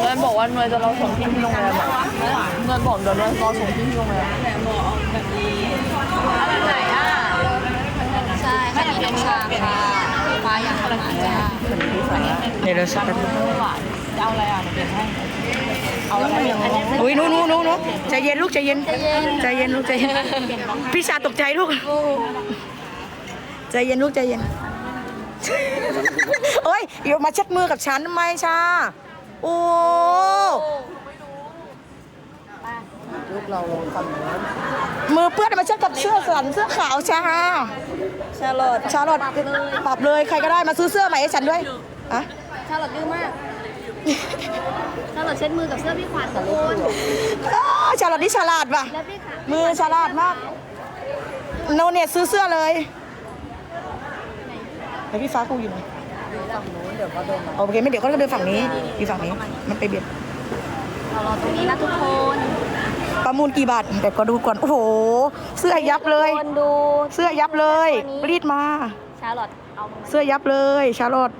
เงินบอกว่าเงินจะเราส่งที่ที่โรงแรมอะเงินบอกเดี๋ยวเงินรอส่งที่ที่โรงแรมแบบไหนอะใช่ค่ะมีน้ำชาค่ะฟ้าอย่างธรรมดาจ้าเดี๋ยวเราสักแป๊บนึงจะเอาอะไรอะหนูเปลี่ยนให้เอาอะไรอุ้ยนู้นู้นู้นู้ใจเย็นลูกใจเย็นใจเย็นลูกใจเย็นพี่ชาตกใจลูกใจเย็นลูกใจเย็นเอ้ยอยู่มาเช็ดมือกับฉันทำไมชา โอ้ลูกเราลงคำนี้มือเปื้อนมาเช็ดกับเสื้อสันเสื้อขาวชาชาลอตชาลอตปรับเลยใครก็ได้มาซื้อเสื้อใหม่ให้ฉันด้วยอะชาลอตดื้อมากชาลอตเช็ดมือกับเสื้อพี่ขวัญตะโกนอ้าวชาลอตนี่ฉลาดว่ะแล้วพี่ขวัญมือฉลาดมากโนเน็ตซื้อเสื้อเลยไอพี่ฟ้ากูอยู่ไหน ฝั่งนู้นเดี๋ยวก็โดนมาโอเคไม่เดี๋ยวเขาก็เดินฝั่งนี้อยู่ฝั่งนี้ มันไปเบียดเรารอตรงนี้นะทุกคนประมูลกี่บาทแต่ก็ดูก่อนโอ้โห เสื้อยับเลย คนดูเสื้อยับเลย รีดมา ชาลอตเอามาเสื้อยับเลย ชาลอต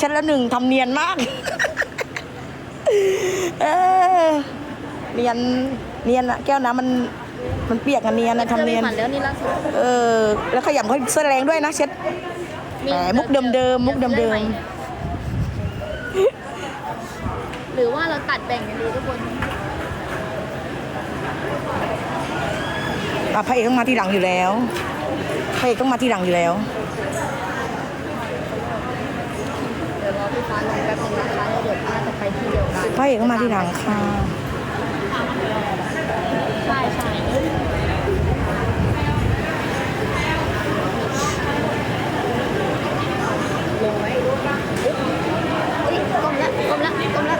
ชั้นละหนึ่งทำเนียนมาก เออเนียนเนียนอะแก้วน้ำมันมันเปียกอะเนียนอะทำเนียน สื้อพี่ขวัญแล้วนี่ล่าสุด เออแล้วขยำเขาเสื้อแรงด้วยนะเช็ด แหมมุกเดิมๆมุกเดิมหรือว่าเราตัดแบ่งกันดีทุกคนอะพระเอกต้องมาทีหลังอยู่แล้วพระเอกต้องมาทีหลังอยู่แล้วเดี๋ยวรอพี่ฟ้าลงแป๊บนึงนะคะแล้วเดี๋ยวน่าจะไปที่เดียวกันพระเอกต้องมาทีหลังค่ะ ใช่ใช่ลงไว้เฮ้ยก้มละก้มละก้มละ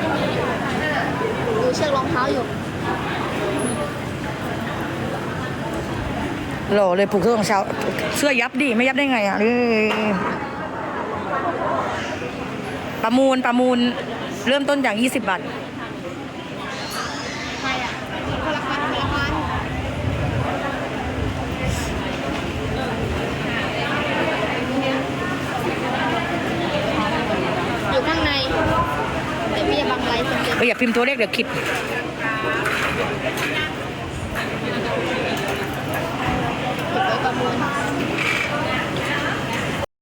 ดูเชื อกรองเท้าอยู่หล่อเลยผูกเสื้อของเช้าเสื้อยับดิไม่ยับได้ไงอะนี่ประมูลประมูลเริ่มต้นจาก20 บาทใครอะคนละพันคนละพันอยู่ข้างในเดี๋ยวพี่จะบังไลฟ์คนเดียวเอออย่าพิมพ์ตัวเลขเดี๋ยวคิด เก็บไว้ประมูล